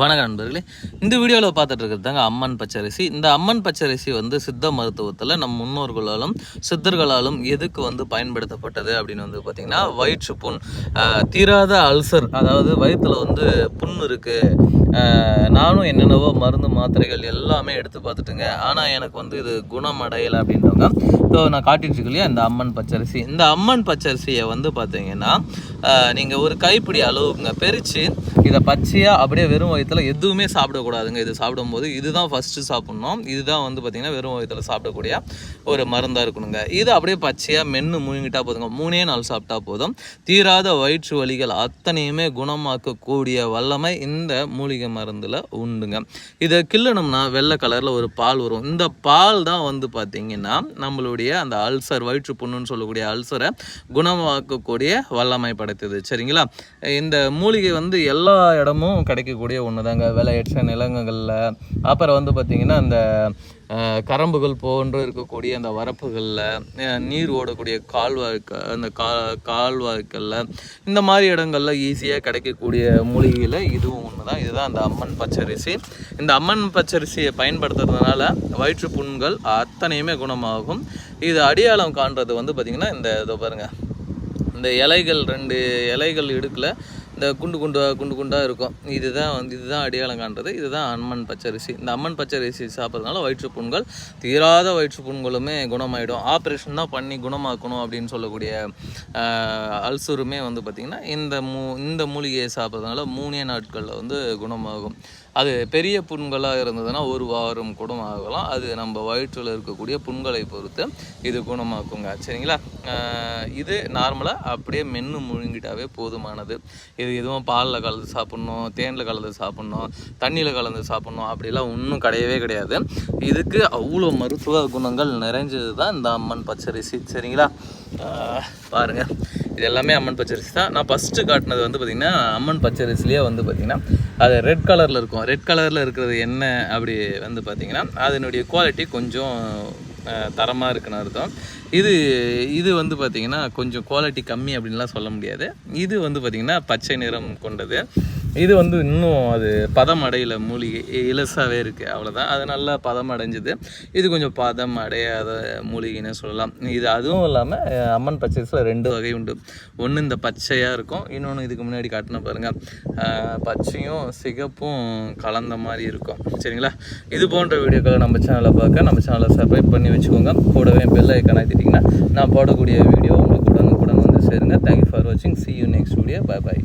வணக்கம் நண்பர்களே. இந்த வீடியோவில் பார்த்துட்டு இருக்கிறது தாங்க அம்மன் பச்சரிசி. இந்த அம்மன் பச்சரிசி வந்து சித்த மருத்துவத்தில் நம் முன்னோர்களாலும் சித்தர்களாலும் எதுக்கு வந்து பயன்படுத்தப்பட்டது அப்படின்னு வந்து பார்த்திங்கன்னா வயிற்று புண் தீராத அல்சர் அதாவது வயிற்றில் வந்து புண் இருக்குது நானும் என்னென்னவோ மருந்து மாத்திரைகள் எல்லாமே எடுத்து பார்த்துட்டுங்க. ஆனால் எனக்கு வந்து இது குணமடையலை அப்படின்றவங்க. ஸோ நான் காட்டிட்டு இல்லையா இந்த அம்மன் பச்சரிசி? இந்த அம்மன் பச்சரிசியை வந்து பார்த்தீங்கன்னா நீங்கள் ஒரு கைப்பிடி அளவுங்க பெருச்சு இதை பச்சையாக அப்படியே வெறும் வயத்தில் எதுவுமே சாப்பிடக்கூடாதுங்க. இது சாப்பிடும்போது இதுதான் ஃபஸ்ட்டு சாப்பிட்ணும். இதுதான் வந்து பார்த்திங்கன்னா வெறும் வயத்தில் சாப்பிடக்கூடிய ஒரு மருந்தாக இருக்கணுங்க. இது அப்படியே பச்சையாக மென்று முழுங்கிட்டா போதுங்க. மூணே நாள் சாப்பிட்டா போதும். தீராத வயிற்று வலிகள் அத்தனையுமே குணமாக்கக்கூடிய வல்லமை இந்த மூலிகை மருந்தில் உண்டுங்க. இதை கிள்ளணும்னா வெள்ளை கலரில் ஒரு பால் வரும். இந்த பால் தான் வந்து பார்த்திங்கன்னா நம்மளுடைய அந்த அல்சர் வயிற்று புண்ணுன்னு சொல்லக்கூடிய அல்சரை குணமாக்கக்கூடிய வல்லமை படைத்தது. சரிங்களா? இந்த மூலிகை வந்து எல்லா இடமும் கிடைக்கக்கூடிய ஒன்று தாங்க விளையற்ற நிலங்களில். அப்புறம் வந்து பார்த்திங்கன்னா அந்த கரம்புகள் போன்று இருக்கக்கூடிய அந்த வரப்புகளில் நீர் ஓடக்கூடிய கால்வாய்க்க அந்த கா கால்வாய்களில் இந்த மாதிரி இடங்கள்ல ஈஸியாக கிடைக்கக்கூடிய மூலிகையில் இதுவும் ஒன்று தான் இதுதான் அந்த அம்மன் பச்சரிசி. இந்த அம்மன் பச்சரிசியை பயன்படுத்துறதுனால வயிற்று புண்கள் அத்தனையுமே குணமாகும். இது அடியாளம் காண்றது வந்து பார்த்திங்கன்னா இந்த இதை பாருங்கள் இந்த இலைகள் ரெண்டு இலைகள் இடுக்கில் இந்த குண்டு குண்டாக குண்டு குண்டாக இருக்கும். இதுதான் வந்து இதுதான் அடையாளம் காண்றது இதுதான் அம்மன் பச்சரிசி. இந்த அம்மன் பச்சரிசி சாப்பிட்றதுனால வயிற்றுப்புண்கள் தீராத வயிற்றுப்புண்களுமே குணமாயிடும். ஆப்ரேஷன் தான் பண்ணி குணமாக்கணும் அப்படின்னு சொல்லக்கூடிய அல்சருமே வந்து பார்த்திங்கன்னா இந்த மூ இந்த மூலிகையை சாப்பிட்றதுனால மூணே நாட்களில் வந்து குணமாகும். அது பெரிய புண்களாக இருந்ததுன்னா ஒரு வாரம் குணமாகலாம் அது நம்ம வயிற்றில் இருக்கக்கூடிய புண்களை பொறுத்து இது குணமாக்குங்க. சரிங்களா? இது நார்மலாக அப்படியே மென்று முழுங்கிட்டாவே போதுமானது. இது எதுவும் பாலில் கலந்து சாப்பிட்ணும் தேனில் கலந்து சாப்பிட்ணும் தண்ணியில் கலந்து சாப்பிட்ணும் அப்படிலாம் ஒன்றும் கிடையவே கிடையாது. இதுக்கு அவ்வளோ மருத்துவ குணங்கள் நிறைஞ்சது தான் இந்த அம்மன் பச்சரிசி. சரிங்களா? பாருங்கள் இது எல்லாமே அம்மன் பச்சரிசி தான். நான் ஃபஸ்ட்டு காட்டினது வந்து பார்த்திங்கன்னா அம்மன் பச்சரிசிலேயே வந்து பார்த்திங்கன்னா அது ரெட் கலரில் இருக்கும். ரெட் கலரில் இருக்கிறது என்ன அப்படி வந்து பார்த்திங்கன்னா அதனுடைய குவாலிட்டி கொஞ்சம் தரமாக இருக்குன்னு அர்த்தம். இது இது வந்து பார்த்திங்கன்னா கொஞ்சம் குவாலிட்டி கம்மி அப்படின்லாம் சொல்ல முடியாது. இது வந்து பார்த்திங்கன்னா பச்சை நிறம் கொண்டது. இது வந்து இன்னும் அது பதம் அடையில மூலிகை இலசாவே இருக்குது அவ்வளோதான் அது நல்லா பதம் அடைஞ்சது இது கொஞ்சம் பதம் அடையாத மூலிகைன்னு சொல்லலாம். இது அதுவும் இல்லாமல் அம்மன் பச்சரிசியில் ரெண்டு வகை உண்டு. ஒன்று இந்த பச்சையாக இருக்கும் இன்னொன்று இதுக்கு முன்னாடி காட்டின பாருங்கள் பச்சையும் சிகப்பும் கலந்த மாதிரி இருக்கும். சரிங்களா? இது போன்ற வீடியோக்களை நம்ம சேனலை பார்க்க நம்ம சேனலை சப்ஸ்கிரைப் பண்ணி வச்சுக்கோங்க. கூடவே பெல் ஐக்கன் ஆக்கிட்டிங்கன்னா நான் போடக்கூடிய வீடியோ உங்களுக்கு உடனுக்குடன் வந்து சேருங்க. தேங்க்யூ ஃபார் வாட்சிங் see you next video bye bye